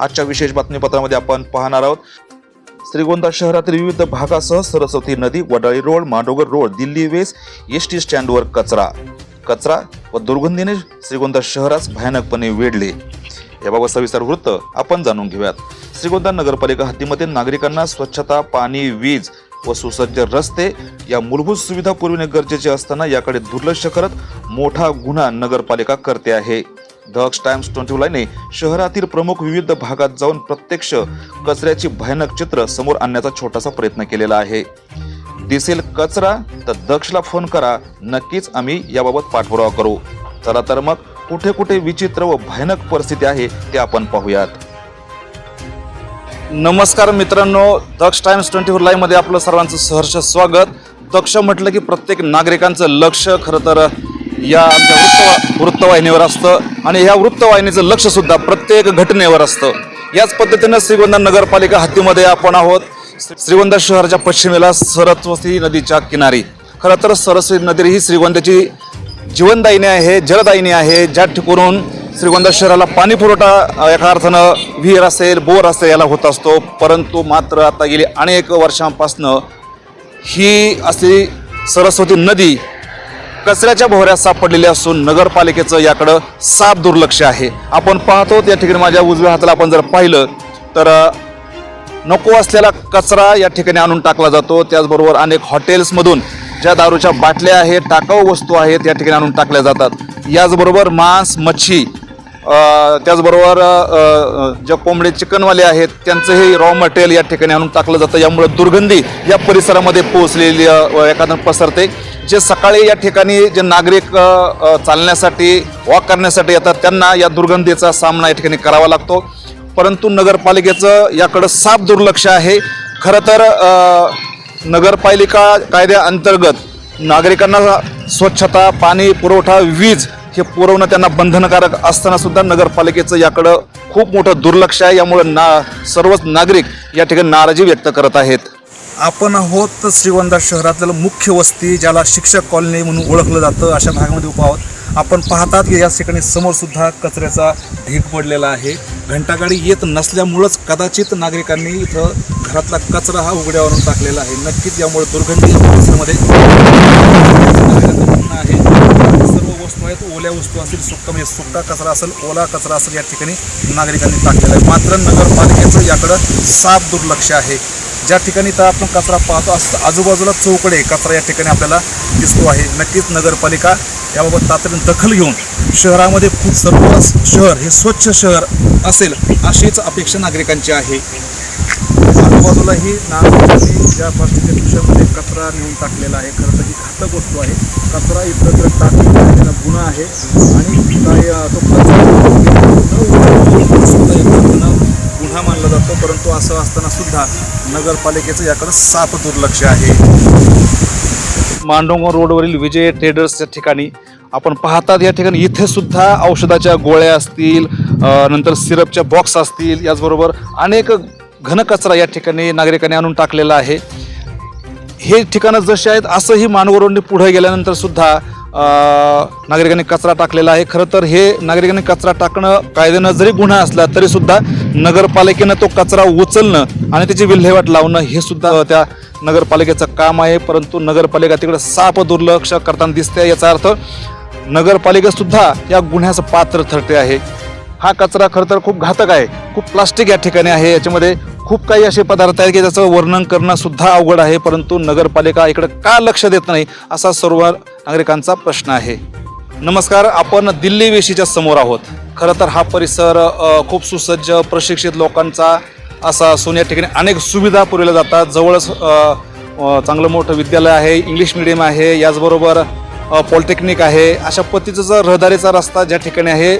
आजच्या विशेष बातमीपत्रामध्ये आपण पाहणार आहोत. श्रीगोंदा शहरातील विविध भागासह सरस्वती नदी वडाळी रोड मांडोगर रोड दिल्ली वेस एस टी स्टँडवर कचरा. कचरा व दुर्गंधीने श्रीगोंदा शहरास भयानकपणे वेढले. याबाबत सविस्तर वृत्त आपण जाणून घेऊयात. श्रीगोंदा नगरपालिका हद्दीमध्ये नागरिकांना स्वच्छता पाणी वीज व सुसज्ज रस्ते या मूलभूत सुविधा पुरविणे गरजेचे असताना याकडे दुर्लक्ष करत मोठा गुन्हा नगरपालिका करते आहे. दक्ष टाइम्स ट्वेंटी लाईने शहरातील प्रमुख विविध भागात जाऊन प्रत्यक्ष कचऱ्याची भयानक चित्र समोर आणण्याचा छोटासा प्रयत्न केलेला आहे. दिसेल कचरा तर दक्षला फोन करा. नक्कीच आम्ही याबाबत पाठपुरावा करू. चला तर मग कुठे कुठे विचित्र व भयानक परिस्थिती आहे ते आपण पाहूयात. नमस्कार मित्रांनो दक्ष टाइम्स ट्वेंटी फोर लाईव्हमध्ये आपलं सर्वांचं सहर्ष स्वागत. दक्ष म्हटलं की प्रत्येक नागरिकांचं लक्ष खरं तर या आमच्या वृत्त वृत्तवाहिनीवर असतं आणि ह्या वृत्तवाहिनीचं लक्षसुद्धा प्रत्येक घटनेवर असतं. याच पद्धतीनं श्रीगोंदा नगरपालिका हद्दीमध्ये आपण आहोत. श्रीगोंदा शहराच्या पश्चिमेला सरस्वती नदीच्या किनारी. खरं तर सरस्वती नदी ही श्रीगोंद्याची जीवनदायिनी आहे जलदायिनी आहे ज्या ठिकाणून श्रीगोंदा शहराला पाणी पुरवठा एका अर्थानं विहीर असेल बोर असेल याला होत असतो. परंतु मात्र आता गेली अनेक वर्षांपासनं ही अशी सरस्वती नदी कचऱ्याच्या भोवऱ्यात सापडलेली असून नगरपालिकेचं याकडं साफ दुर्लक्ष आहे. आपण पाहतो या ठिकाणी माझ्या उजव्या हाताला आपण जर पाहिलं तर नको असलेला कचरा या ठिकाणी आणून टाकला जातो. त्याचबरोबर अनेक हॉटेल्समधून ज्या दारूच्या बाटल्या आहेत टाकाऊ वस्तू आहेत या ठिकाणी आणून टाकल्या जातात. याचबरोबर मांस मच्छी त्याचबरोबर ज्या कोंबडे चिकनवाले आहेत त्यांचंही रॉ मटेरियल या ठिकाणी आणून टाकलं जातं. यामुळे दुर्गंधी या परिसरामध्ये पोहोचलेली एखादं पसरते. जे सकाळी या ठिकाणी जे नागरिक चालण्यासाठी वॉक करण्यासाठी येतात त्यांना या दुर्गंधीचा सामना या ठिकाणी करावा लागतो. परंतु नगरपालिकेचं याकडं साफ दुर्लक्ष आहे. खरं तर नगरपालिका कायद्याअंतर्गत नागरिकांना स्वच्छता पाणी पुरवठा वीज हे पुरवणं त्यांना बंधनकारक असताना सुद्धा नगरपालिकेचं याकडं खूप मोठं दुर्लक्ष आहे. यामुळे ना सर्वच नागरिक या ठिकाणी नाराजी व्यक्त करत आहेत. आपण आहोत श्रीगोंदा शहरातलं मुख्य वस्ती ज्याला शिक्षक कॉलनी म्हणून ओळखलं जातं अशा भागामध्ये उभा आहोत. आपण पाहतात की या ठिकाणी समोरसुद्धा कचऱ्याचा ढीग पडलेला आहे. घंटागाडी येत नसल्यामुळंच कदाचित नागरिकांनी इथं घरातला कचरा हा उघड्यावरून टाकलेला आहे. नक्कीच यामुळे दुर्गंधी परिसरामध्ये आहे वस्तू आहेत ओल्या वस्तू असतील सुक्का म्हणजे सुक्का कचरा असेल ओला कचरा असेल या ठिकाणी नागरिकांनी टाकलेला आहे. मात्र नगरपालिकेचं याकडं साफ दुर्लक्ष आहे. ज्या ठिकाणी तर आपण कचरा पाहतो असं आजूबाजूला चौकडे कचरा या ठिकाणी आपल्याला दिसतो आहे. नक्कीच नगरपालिका याबाबत तातडीने दखल घेऊन शहरामध्ये खूप सर्व शहर हे स्वच्छ शहर असेल अशीच अपेक्षा नागरिकांची आहे. आजूबाजूलाही नागरिकांनी ज्या प्लास्टिकच्या पिशव्यामध्ये कचरा नेऊन टाकलेला आहे खरं तर ही घातक वस्तू आहे. कचरा इतर टाकणे गुन्हा आहे. आणि तो कचरा गुन्हा गुन्हा मानला जातो परंतु असं असताना सुद्धा नगरपालिकेचं याकडं साफ दुर्लक्ष आहे. मांडोंगर रोडवरील विजय ट्रेडर्सच्या ठिकाणी आपण पाहतात या ठिकाणी इथे सुद्धा औषधाच्या गोळ्या असतील नंतर सिरपच्या बॉक्स असतील याचबरोबर अनेक घनकचरा या ठिकाणी नागरिकांनी आणून टाकलेला आहे. हे ठिकाणं जसे आहेत असंही मानवरोंनी पुढे गेल्यानंतर सुद्धा नागरिकांनी कचरा टाकलेला आहे. खरं तर हे नागरिकांनी कचरा टाकणं कायद्यानं जरी गुन्हा असला तरी सुद्धा नगरपालिकेनं तो कचरा उचलणं आणि त्याची विल्हेवाट लावणं हे सुद्धा त्या नगरपालिकेचं काम आहे. परंतु नगरपालिका तिकडे साप दुर्लक्ष करताना दिसते याचा अर्थ नगरपालिकासुद्धा या गुन्ह्याचं पात्र ठरते आहे. हा कचरा खरं तर खूप घातक आहे. खूप प्लास्टिक या ठिकाणी आहे. याच्यामध्ये खूप काही असे पदार्थ आहेत की ज्याचं वर्णन करणं सुद्धा अवघड आहे. परंतु नगरपालिका इकडं का लक्ष देत नाही असा सर्व नागरिकांचा प्रश्न आहे. नमस्कार आपण दिल्ली वेशीच्या समोर आहोत. खरं तर हा परिसर खूप सुसज्ज प्रशिक्षित लोकांचा असा असून या ठिकाणी अनेक सुविधा पुरवल्या जातात. जवळच चांगलं मोठं विद्यालय आहे इंग्लिश मिडियम आहे याचबरोबर पॉलिटेक्निक आहे. अशा पद्धतीचा रहदारीचा रस्ता ज्या ठिकाणी आहे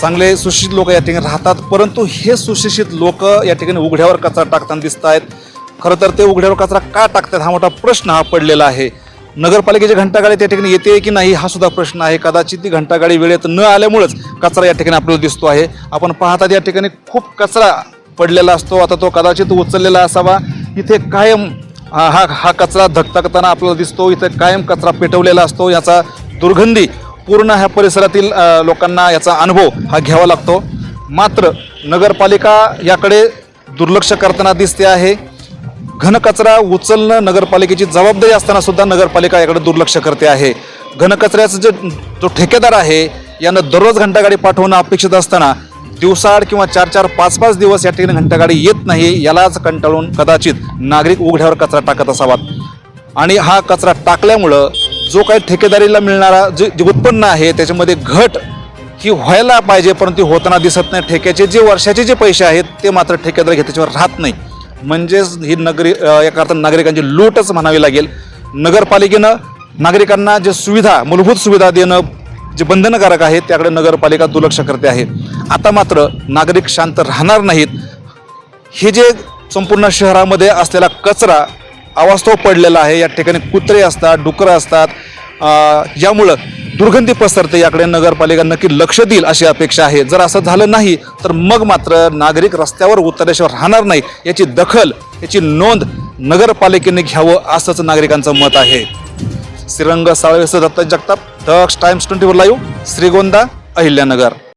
चांगले सुशिक्षित लोक या ठिकाणी राहतात परंतु हे सुशिक्षित लोक या ठिकाणी उघड्यावर कचरा टाकताना दिसत आहेत खरं तर ते उघड्यावर कचरा का टाकतात हा मोठा प्रश्न हा पडलेला आहे. नगरपालिकेची घंटागाडी त्या ठिकाणी येते की नाही हा सुद्धा प्रश्न आहे. कदाचित ती घंटागाडी वेळेत न आल्यामुळेच कचरा या ठिकाणी आपल्याला दिसतो आहे. आपण पाहतात या ठिकाणी खूप कचरा पडलेला असतो. आता तो कदाचित उचललेला असावा. इथे कायम हा हा कचरा धकधकताना आपल्याला दिसतो. इथे कायम कचरा पेटवलेला असतो. याचा दुर्गंधी पूर्ण ह्या परिसरातील लोकांना याचा अनुभव हा घ्यावा लागतो. मात्र नगरपालिका याकडे दुर्लक्ष करताना दिसते आहे. घनकचरा उचलणं नगरपालिकेची जबाबदारी असताना सुद्धा नगरपालिका याकडे दुर्लक्ष करते आहे. घनकचऱ्याचा जे जो ठेकेदार आहे यानं दररोज घंटागाडी पाठवणं अपेक्षित असताना दिवसाआड किंवा चार चार पाच पाच दिवस या ठिकाणी घंटागाडी येत नाही यालाच कंटाळून कदाचित नागरिक उघड्यावर कचरा टाकत असावात आणि हा कचरा टाकल्यामुळं जो काही ठेकेदारीला मिळणारा जे जे उत्पन्न आहे त्याच्यामध्ये घट ही व्हायला पाहिजे परंतु होताना दिसत नाही. ठेक्याचे जे वर्षाचे जे पैसे आहेत ते मात्र ठेकेदार घेत त्याच्यावर राहत नाही. म्हणजेच ही नगरी अं, एका नागरिकांची लूटच म्हणावी लागेल. नगरपालिकेनं नागरिकांना जे सुविधा मूलभूत सुविधा देणं जे बंधनकारक आहे त्याकडे नगरपालिका दुर्लक्ष करते आहे. आता मात्र नागरिक शांत राहणार नाहीत. हे जे संपूर्ण शहरामध्ये असलेला कचरा अवास्तव पडलेला आहे. या ठिकाणी कुत्रे असतात डुकरं असतात. यामुळं दुर्गंधी पसरते. याकडे नगरपालिका नक्की लक्ष देईल अशी अपेक्षा आहे. जर असं झालं नाही तर मग मात्र नागरिक रस्त्यावर उतरल्याशिवाय राहणार नाही. याची दखल याची नोंद नगरपालिकेने घ्यावं असंच नागरिकांचं मत आहे. Shrirang साळवेसह Datta Jagtap Daksh times twenty four live Shrigonda Ahilyanagar.